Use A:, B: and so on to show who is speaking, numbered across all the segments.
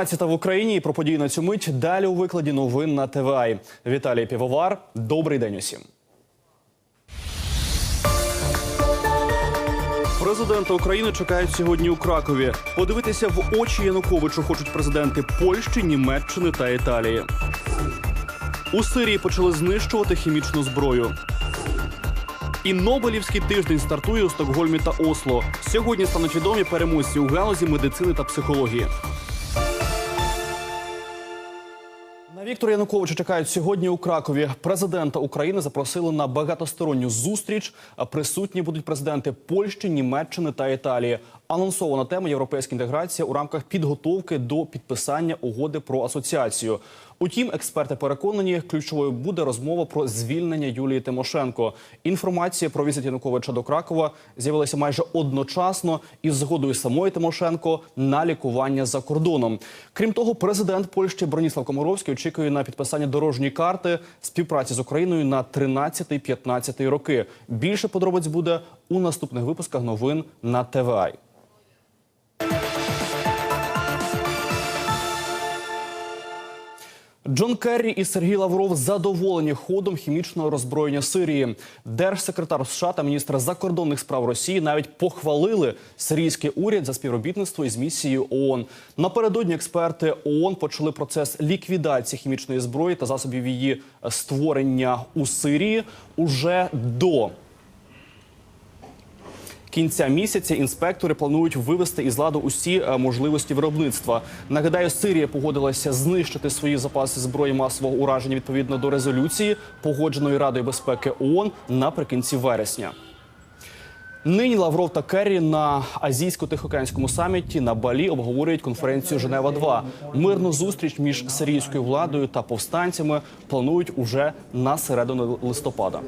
A: 12 в Україні і про події на цю мить далі у викладі новин на ТВА. Віталій Півовар. Добрий день усім. Президента України чекають сьогодні у Кракові. Подивитися в очі Януковичу хочуть президенти Польщі, Німеччини та Італії. У Сирії почали знищувати хімічну зброю. І Нобелівський тиждень стартує у Стокгольмі та Осло. Сьогодні стануть відомі переможці у галузі медицини та психології. Віктора Януковича чекають сьогодні у Кракові. Президента України запросили на багатосторонню зустріч. Присутні будуть президенти Польщі, Німеччини та Італії. Анонсована тема європейська інтеграція у рамках підготовки до підписання угоди про асоціацію. Утім, експерти переконані, ключовою буде розмова про звільнення Юлії Тимошенко. Інформація про візит Януковича до Кракова з'явилася майже одночасно із згодою самої Тимошенко на лікування за кордоном. Крім того, президент Польщі Броніслав Комаровський очікує на підписання дорожньої карти співпраці з Україною на 13-15 роки. Більше подробиць буде у наступних випусках новин на ТВА. Джон Керрі і Сергій Лавров задоволені ходом хімічного роззброєння Сирії. Держсекретар США та міністр закордонних справ Росії навіть похвалили сирійський уряд за співробітництво із місією ООН. Напередодні експерти ООН почали процес ліквідації хімічної зброї та засобів її створення у Сирії уже до кінця місяця інспектори планують вивести із ладу усі е, можливості виробництва. Нагадаю, Сирія погодилася знищити свої запаси зброї масового ураження відповідно до резолюції, погодженої Радою безпеки ООН наприкінці вересня. Нині Лавров та Керрі на азійсько-тихоокеанському саміті на Балі обговорюють конференцію Женева 2 Мирну зустріч між сирійською владою та повстанцями планують уже на середину листопада.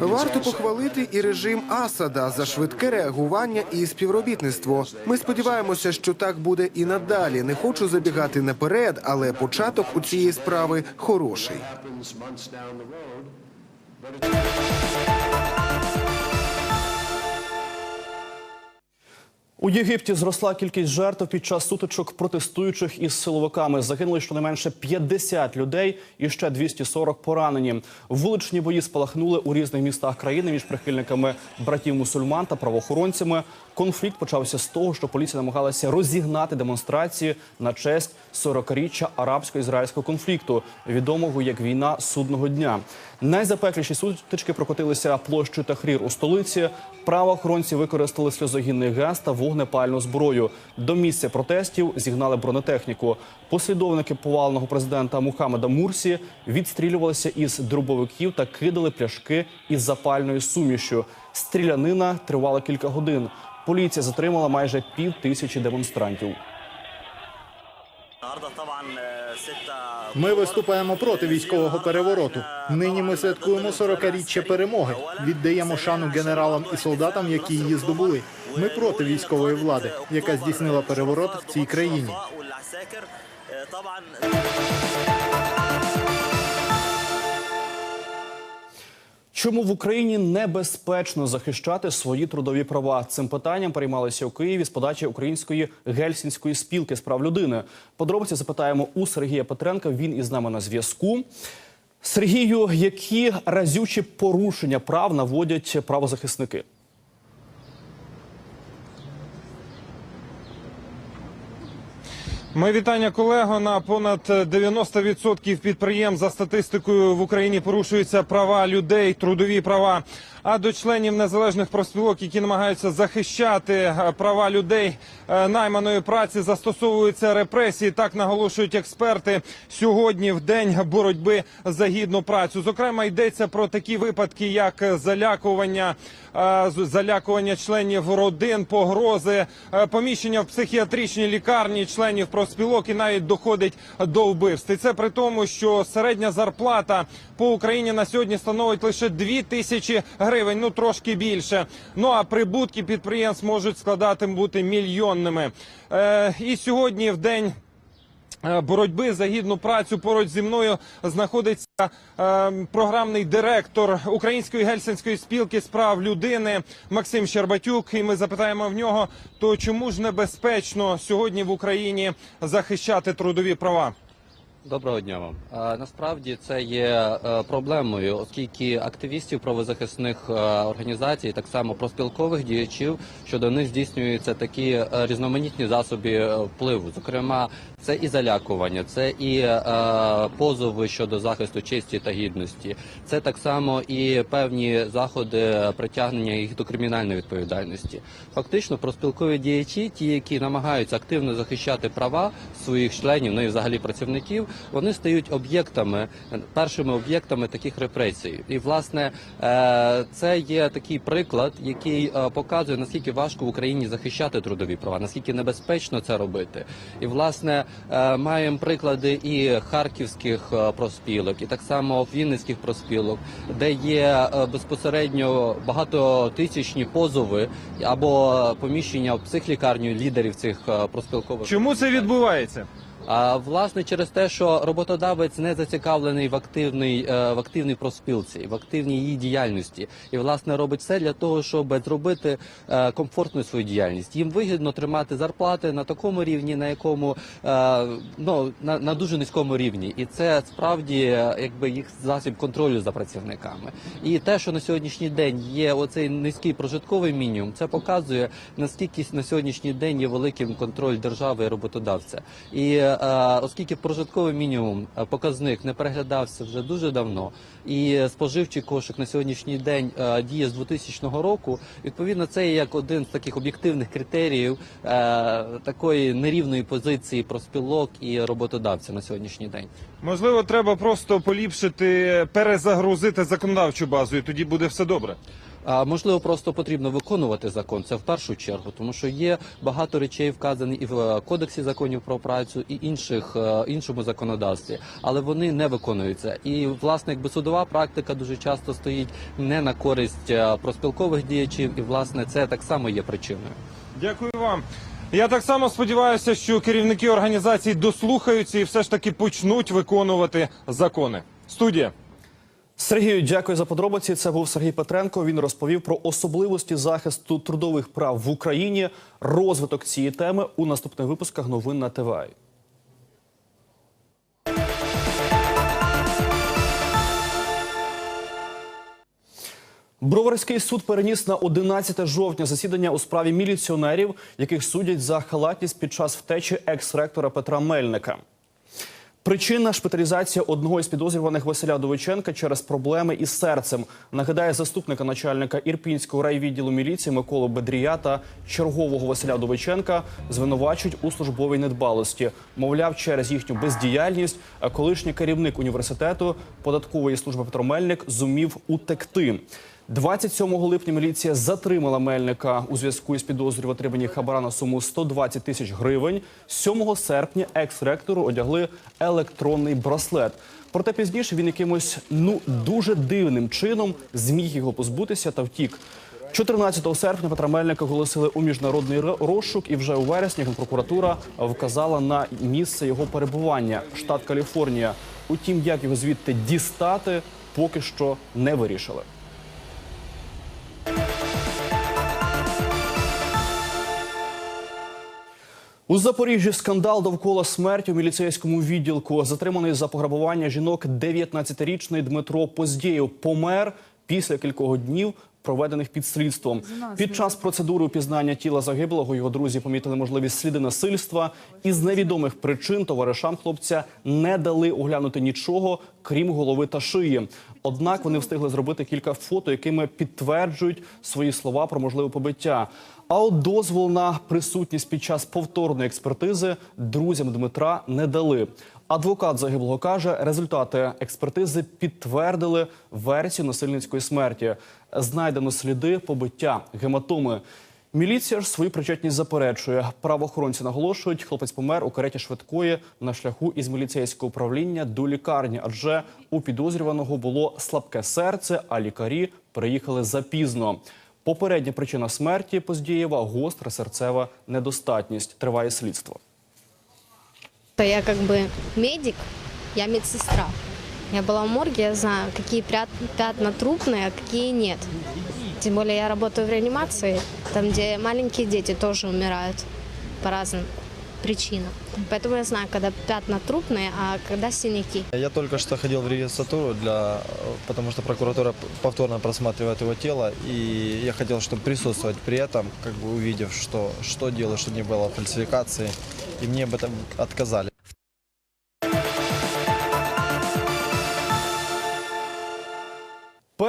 B: Варто похвалити і режим Асада за швидке реагування і співробітництво. Ми сподіваємося, що так буде і надалі. Не хочу забігати наперед, але початок у цієї справи хороший.
A: У Єгипті зросла кількість жертв під час сутичок протестуючих із силовиками. Загинули щонайменше 50 людей і ще 240 поранені. Вуличні бої спалахнули у різних містах країни між прихильниками братів мусульман та правоохоронцями. Конфлікт почався з того, що поліція намагалася розігнати демонстрації на честь 40-річчя арабсько-ізраїльського конфлікту, відомого як війна судного дня. Найзапекліші сутички прокотилися площою Тахрір у столиці. Правоохоронці використали сльозогінний газ та вогнепальну зброю. До місця протестів зігнали бронетехніку. Послідовники поваленого президента Мухаммеда Мурсі відстрілювалися із дробовиків та кидали пляшки із запальною сумішю. Стрілянина тривала кілька годин. Поліція затримала майже пів тисячі демонстрантів.
C: Ми виступаємо проти військового перевороту. Нині ми святкуємо 40-річчя перемоги. Віддаємо шану генералам і солдатам, які її здобули. Ми проти військової влади, яка здійснила переворот в цій країні.
A: Чому в Україні небезпечно захищати свої трудові права? Цим питанням переймалися у Києві з подачі української гельсінської спілки з прав людини. Подробиці запитаємо у Сергія Петренка. Він із нами на зв'язку. Сергію, які разючі порушення прав наводять правозахисники?
D: Ми вітання колего. На понад 90% підприємств за статистикою в Україні порушуються права людей, трудові права. А до членів незалежних профспілок, які намагаються захищати е, права людей е, найманої праці, застосовуються репресії. Так наголошують експерти сьогодні в день боротьби за гідну працю. Зокрема, йдеться про такі випадки, як залякування, залякування членів родин, погрози, е, поміщення в психіатричній лікарні членів профспілок і навіть доходить до вбивств. І це при тому, що середня зарплата по Україні на сьогодні становить лише 2 тисячі гривень, ну трошки більше. Ну а прибутки підприємств можуть складати бути мільйонними. Е, і сьогодні в день е, боротьби за гідну працю поруч зі мною знаходиться е, програмний директор Української гельсінської спілки з прав людини Максим Щербатюк. І ми запитаємо в нього, то чому ж небезпечно сьогодні в Україні захищати трудові права?
E: Доброго дня вам. Е, Насправді це є е, проблемою, оскільки активістів правозахисних е, організацій, так само проспілкових діячів, щодо них здійснюються такі е, різноманітні засоби е, впливу. Зокрема, це і залякування, це і е, позови щодо захисту честі та гідності. Це так само і певні заходи притягнення їх до кримінальної відповідальності. Фактично, проспілкові діячі, ті, які намагаються активно захищати права своїх членів, ну і взагалі працівників, вони стають об'єктами, першими об'єктами таких репресій. І власне е, це є такий приклад, який е, показує наскільки важко в Україні захищати трудові права, наскільки небезпечно це робити. І власне е, маємо приклади і харківських е, проспілок, і так само вінницьких проспілок, де є е, безпосередньо багатотисячні позови або поміщення в психлікарню лідерів цих е, проспілкових.
D: Чому це відбувається?
E: А власне через те, що роботодавець не зацікавлений в активній е, в активній проспілці, в активній її діяльності, і власне робить все для того, щоб зробити е, комфортну свою діяльність. Їм вигідно тримати зарплати на такому рівні, на якому е, ну на, на дуже низькому рівні, і це справді якби їх засіб контролю за працівниками. І те, що на сьогоднішній день є оцей низький прожитковий мінімум, це показує наскільки на сьогоднішній день є великим контроль держави і роботодавця. І оскільки прожитковий мінімум е, показник не переглядався вже дуже давно, і споживчий кошик на сьогоднішній день е, діє з 2000 року, відповідно, це є як один з таких об'єктивних критеріїв е, такої нерівної позиції проспілок і роботодавця на сьогоднішній день.
D: Можливо, треба просто поліпшити, перезагрузити законодавчу базу, і тоді буде все добре.
E: Можливо, просто потрібно виконувати закон. Це в першу чергу, тому що є багато речей вказані і в е, кодексі законів про працю, і інших е, іншому законодавстві, але вони не виконуються. І власне, якби судова практика дуже часто стоїть не на користь е, проспілкових діячів, і власне це так само є причиною.
D: Дякую вам. Я так само сподіваюся, що керівники організацій дослухаються і все ж таки почнуть виконувати закони. Студія.
A: Сергію, дякую за подробиці. Це був Сергій Петренко. Він розповів про особливості захисту трудових прав в Україні. Розвиток цієї теми у наступних випусках новин на ТВА. Броварський суд переніс на 11 жовтня засідання у справі міліціонерів, яких судять за халатність під час втечі екс-ректора Петра Мельника. Причина шпиталізація одного із підозрюваних Василя Довиченка через проблеми із серцем. Нагадає заступника начальника ірпінського райвідділу міліції Миколу Бедрія та чергового Василя Довиченка звинувачують у службовій недбалості. Мовляв, через їхню бездіяльність колишній керівник університету податкової служби Петро Мельник зумів утекти. 27 липня міліція затримала Мельника у зв'язку із підозрою в отриманні хабара на суму 120 тисяч гривень. 7 серпня екс-ректору одягли електронний браслет. Проте пізніше він якимось ну дуже дивним чином зміг його позбутися та втік. 14 серпня Петра Мельника оголосили у міжнародний розшук, і вже у вересні Генпрокуратура вказала на місце його перебування штат Каліфорнія. Утім, як його звідти дістати, поки що не вирішили. У Запоріжжі скандал довкола смерті у міліцейському відділку. Затриманий за пограбування жінок 19-річний Дмитро Поздєєв помер після кількох днів. Проведених під слідством під час процедури упізнання тіла загиблого його друзі помітили можливість сліди насильства. Із невідомих причин товаришам хлопця не дали оглянути нічого, крім голови та шиї. Однак вони встигли зробити кілька фото, якими підтверджують свої слова про можливе побиття. А от дозвол на присутність під час повторної експертизи друзям Дмитра не дали. Адвокат загиблого каже, результати експертизи підтвердили версію насильницької смерті. Знайдено сліди побиття, гематоми. Міліція ж свою причетність заперечує. Правоохоронці наголошують, хлопець помер у кареті швидкої на шляху із міліцейського управління до лікарні, адже у підозрюваного було слабке серце, а лікарі приїхали запізно. Попередня причина смерті Поздієва – гостра серцева недостатність. Триває слідство.
F: Я как бы медик, я медсестра. Я была в морге, я знаю, какие пятна трупные, а какие нет. Тем более я работаю в реанимации, там, где маленькие дети тоже умирают по разным причинам. Поэтому я знаю, когда пятна трупные, а когда синяки.
G: Я только что ходил в регистратуру, для, потому что прокуратура повторно просматривает его тело, и я хотел, чтобы присутствовать при этом, как бы увидев, что, что делать, чтобы не было фальсификации, и мне об этом отказали.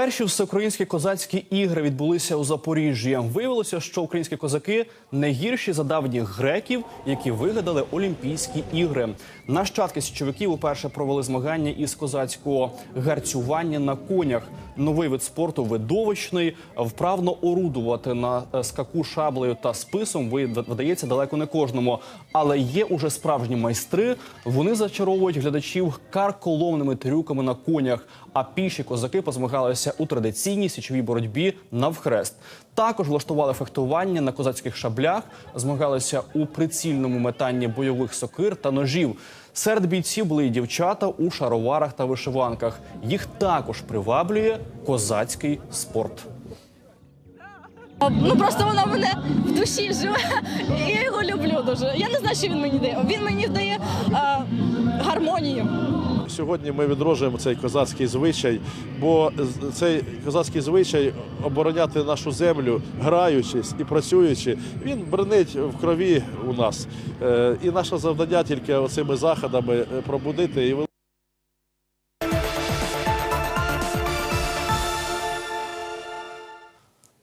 A: Перші всеукраїнські козацькі ігри відбулися у Запоріжжі. Виявилося, що українські козаки не гірші за давніх греків, які вигадали Олімпійські ігри. Нащадки січовиків уперше провели змагання із козацького гарцювання на конях. Новий вид спорту видовищний. Вправно орудувати на е, скаку шаблею та списом видається далеко не кожному. Але є уже справжні майстри. Вони зачаровують глядачів карколомними трюками на конях. А піші козаки позмагалися у традиційній січовій боротьбі навхрест. Також влаштували фехтування на козацьких шаблях, змагалися у прицільному метанні бойових сокир та ножів. Серед бійців були і дівчата у шароварах та вишиванках. Їх також приваблює козацький спорт.
H: Ну просто вона мене в душі живе. Я його люблю дуже. Я не знаю, що він мені дає. Він мені дає е, гармонію.
I: Сьогодні ми відроджуємо цей козацький звичай, бо цей козацький звичай обороняти нашу землю, граючись і працюючи, він бренить в крові у нас. Е, І наше завдання тільки оцими заходами е, пробудити і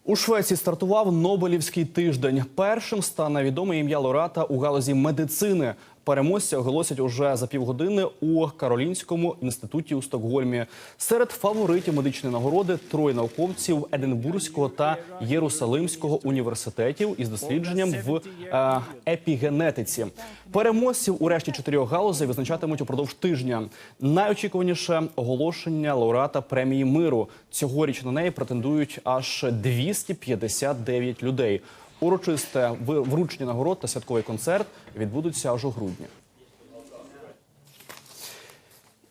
A: У Швеції стартував Нобелівський тиждень. Першим стане відоме ім'я лауреата у галузі медицини. Переможця оголосять уже за півгодини у Каролінському інституті у Стокгольмі. Серед фаворитів медичної нагороди троє науковців Единбурзького та Єрусалимського університетів із дослідженням в е, епігенетиці. Переможців у решті чотирьох галузей визначатимуть упродовж тижня. Найочікуваніше оголошення лауреата премії миру. Цьогоріч на неї претендують аж 259 людей. Урочисте вручення нагород та святковий концерт відбудуться аж у грудні.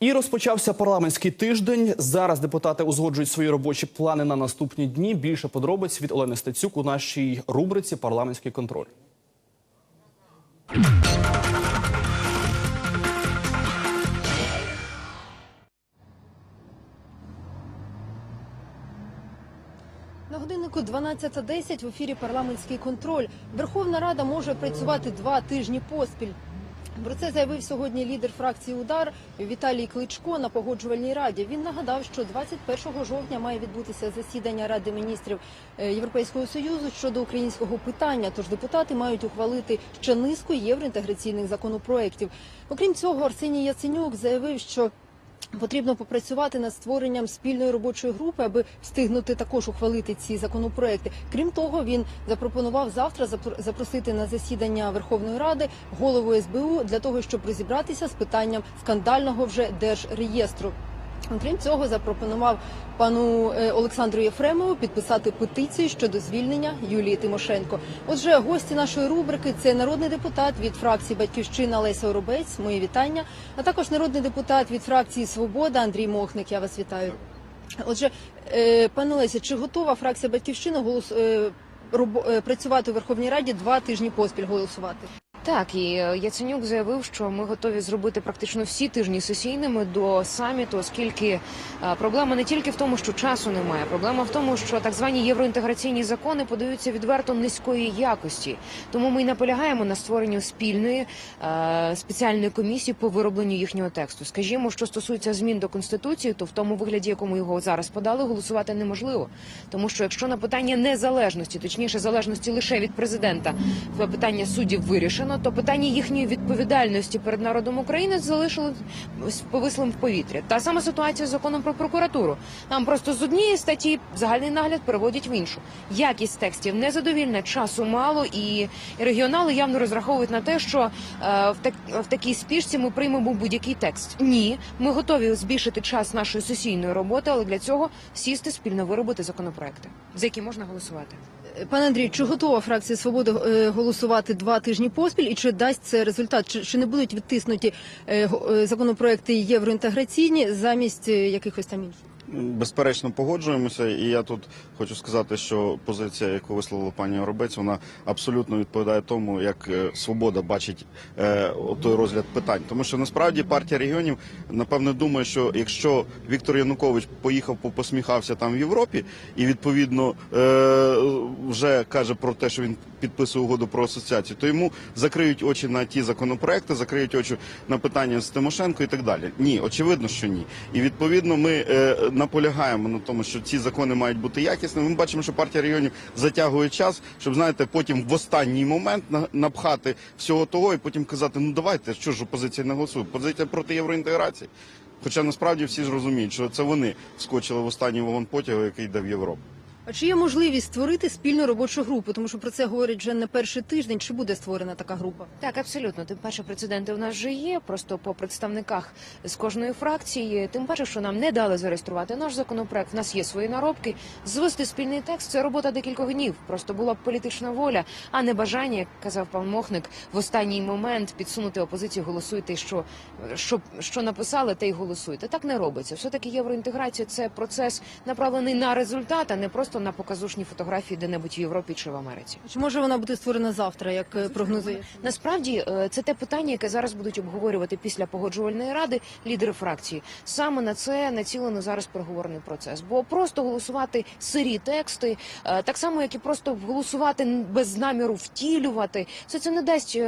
A: І розпочався парламентський тиждень. Зараз депутати узгоджують свої робочі плани на наступні дні. Більше подробиць від Олени Стецюк у нашій рубриці Парламентський контроль.
J: Годиннику 12.10 в ефірі парламентський контроль. Верховна Рада може працювати два тижні поспіль. Про це заявив сьогодні лідер фракції Удар Віталій Кличко на погоджувальній раді. Він нагадав, що 21 жовтня має відбутися засідання Ради міністрів е, Європейського союзу щодо українського питання. Тож депутати мають ухвалити ще низку євроінтеграційних законопроєктів. Окрім цього, Арсеній Яценюк заявив, що Потрібно попрацювати над створенням спільної робочої групи, аби встигнути також ухвалити ці законопроекти. Крім того, він запропонував завтра запро- запросити на засідання Верховної Ради голову СБУ для того, щоб розібратися з питанням скандального вже держреєстру. Окрім цього, запропонував пану е, Олександру Єфремову підписати петицію щодо звільнення Юлії Тимошенко. Отже, гості нашої рубрики це народний депутат від фракції Батьківщина Леся Оробець. Мої вітання, а також народний депутат від фракції Свобода Андрій Мохник. Я вас вітаю. Отже, е, пане Леся, чи готова фракція Батьківщина голос е, працювати у Верховній Раді два тижні поспіль голосувати?
K: Так, і е, Яценюк заявив, що ми готові зробити практично всі тижні сесійними до саміту, оскільки е, проблема не тільки в тому, що часу немає. Проблема в тому, що так звані євроінтеграційні закони подаються відверто низької якості. Тому ми й наполягаємо на створенні спільної е, спеціальної комісії по виробленню їхнього тексту. Скажімо, що стосується змін до конституції, то в тому вигляді, якому його зараз подали, голосувати неможливо. Тому що якщо на питання незалежності, точніше залежності лише від президента, питання суддів вирішено, то питання їхньої відповідальності перед народом України залишилось повислим в повітрі. Та сама ситуація з законом про прокуратуру. Там просто з однієї статті загальний нагляд переводять в іншу. Якість текстів незадовільна, часу мало, і регіонали явно розраховують на те, що е, в, так, в такій спішці ми приймемо будь-який текст. Ні, ми готові збільшити час нашої сесійної роботи, але для цього сісти спільно виробити законопроекти, за які можна голосувати.
J: Пане Андрій, чи готова фракція свободи е, голосувати два тижні поспіль, і чи дасть це результат? Чи, чи не будуть відтиснуті е, е, законопроекти євроінтеграційні замість якихось там інших?
L: Безперечно, погоджуємося, і я тут хочу сказати, що позиція, яку висловила пані Оробець, вона абсолютно відповідає тому, як е, свобода бачить е, той розгляд питань. Тому що насправді партія регіонів напевне думає, що якщо Віктор Янукович поїхав, посміхався там в Європі, і відповідно е, вже каже про те, що він підписує угоду про асоціацію, то йому закриють очі на ті законопроекти, закриють очі на питання з Тимошенко і так далі. Ні, очевидно, що ні. І відповідно ми наполягаємо на тому, що ці закони мають бути якісними. Ми бачимо, що партія регіонів затягує час, щоб знаєте, потім в останній момент на- напхати всього того і потім казати: ну давайте, що ж опозиція не голосує? Позиція проти євроінтеграції. Хоча насправді всі ж розуміють, що це вони вскочили в останній вагон потягу, який йде в Європу.
J: А чи є можливість створити спільну робочу групу? Тому що про це говорять вже не перший тиждень. Чи буде створена така група?
K: Так, абсолютно. Тим паче прецеденти у нас вже є. Просто по представниках з кожної фракції. Тим паче, що нам не дали зареєструвати наш законопроект. В нас є свої наробки. Звести спільний текст це робота декількох днів. Просто була б політична воля, а не бажання, як казав пан Мохник, в останній момент підсунути опозицію. Голосуйте, що, що, що написали, те й голосуйте. Так не робиться. Все таки євроінтеграція це процес направлений на результат, а не просто на показушні фотографії де-небудь в Європі чи в Америці.
J: Чи може вона бути створена завтра, як е, прогнозує?
K: Насправді е, це те питання, яке зараз будуть обговорювати після погоджувальної ради лідери фракції. Саме на це націлено зараз переговорний процес. Бо просто голосувати сирі тексти, е, так само як і просто голосувати без наміру втілювати, це це не дасть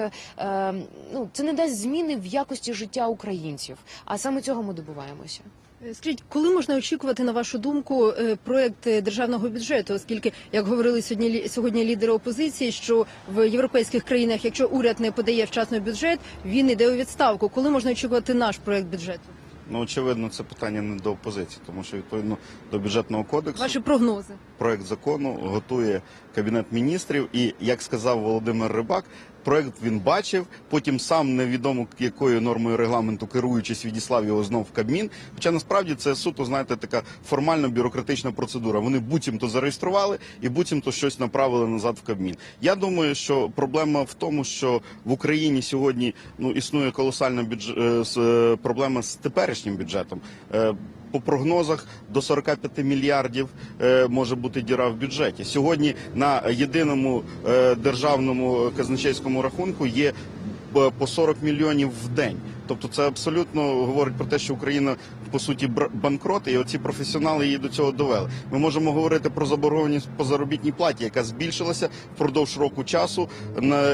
K: ну це не дасть зміни в якості життя українців. А саме цього ми добиваємося.
J: Е, Скажіть, коли можна очікувати, на вашу думку, е, проект е, державного бюджету? Оскільки, як говорили сьогодні сьогодні лідери опозиції, що в європейських країнах, якщо уряд не подає вчасно бюджет, він йде у відставку. Коли можна очікувати наш проект бюджету?
L: Ну очевидно, це питання не до опозиції, тому що відповідно до бюджетного кодексу
J: Ваші прогнози?
L: Проект закону готує кабінет міністрів. І як сказав Володимир Рибак, проект він бачив. Потім сам невідомо якою нормою регламенту керуючись, відіслав його знов в Кабмін. Хоча насправді це суто, знаєте, така формальна бюрократична процедура. Вони буцімто зареєстрували і буцімто щось направили назад в Кабмін. Я думаю, що проблема в тому, що в Україні сьогодні ну існує колосальна бюдж... е, е, проблема з теперішнім бюджетом. Е, по прогнозах до 45 мільярдів е, може бути діра в бюджеті. Сьогодні на єдиному е, державному казначейському рахунку є по 40 мільйонів в день. Тобто це абсолютно говорить про те, що Україна по суті банкрот, і оці професіонали її до цього довели. Ми можемо говорити про заборгованість по заробітній платі, яка збільшилася впродовж року часу.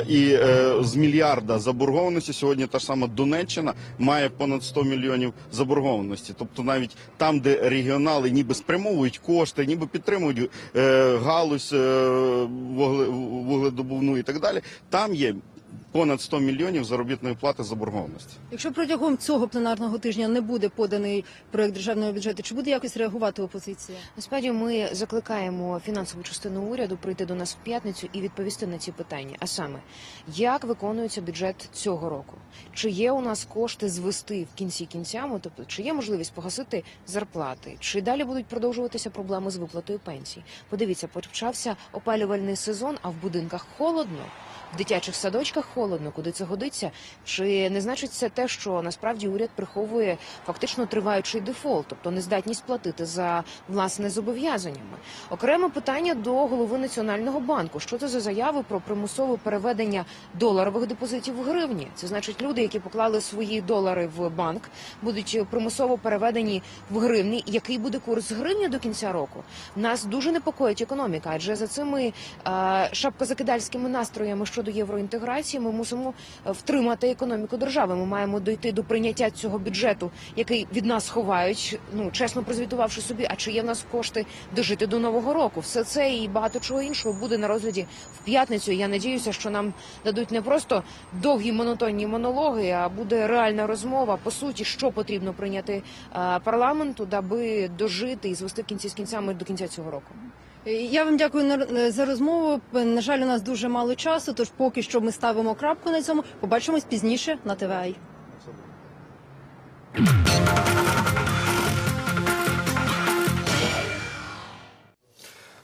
L: І е, з мільярда заборгованості сьогодні та ж сама Донеччина має понад 100 мільйонів заборгованості. Тобто навіть там, де регіонали ніби спрямовують кошти, ніби підтримують е, галузь е, вугле, вугледобувну і так далі, там є понад 100 мільйонів заробітної плати заборгованості.
J: Якщо протягом цього пленарного тижня не буде поданий проект державного бюджету, чи буде якось реагувати опозиція?
K: Насправді ми закликаємо фінансову частину уряду прийти до нас в п'ятницю і відповісти на ці питання. А саме, як виконується бюджет цього року? Чи є у нас кошти звести в кінці кінцями? Тобто, чи є можливість погасити зарплати? Чи далі будуть продовжуватися проблеми з виплатою пенсій? Подивіться, почався опалювальний сезон, а в будинках холодно. В дитячих садочках холодно, куди це годиться? Чи не значить це те, що насправді уряд приховує фактично триваючий дефолт, тобто нездатність платити за власне зобов'язаннями? Окреме питання до голови національного банку: що це за заяви про примусове переведення доларових депозитів в гривні? Це значить, люди, які поклали свої долари в банк, будуть примусово переведені в гривні. Який буде курс гривні до кінця року? Нас дуже непокоїть економіка, адже за цими е, шапкозакидальськими настроями щодо євроінтеграції ми мусимо е, втримати економіку держави. Ми маємо дойти до прийняття цього бюджету, який від нас ховають, ну чесно прозвітувавши собі. А чи є в нас кошти дожити до нового року? Все це і багато чого іншого буде на розгляді в п'ятницю. Я надіюся, що нам дадуть не просто довгі монотонні монологи, а буде реальна розмова по суті, що потрібно прийняти е, парламенту, даби дожити і звести кінці з кінцями до кінця цього року.
J: Е, Я вам дякую на- за розмову. На жаль, у нас дуже мало часу, тож поки що ми ставимо крапку на цьому. Побачимось пізніше на ТВА.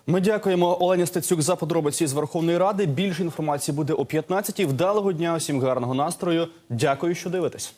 A: Ми дякуємо Олені Стецюк за подробиці з Верховної Ради. Більше інформації буде о 15-й. Вдалого дня, усім гарного настрою. Дякую, що дивитесь.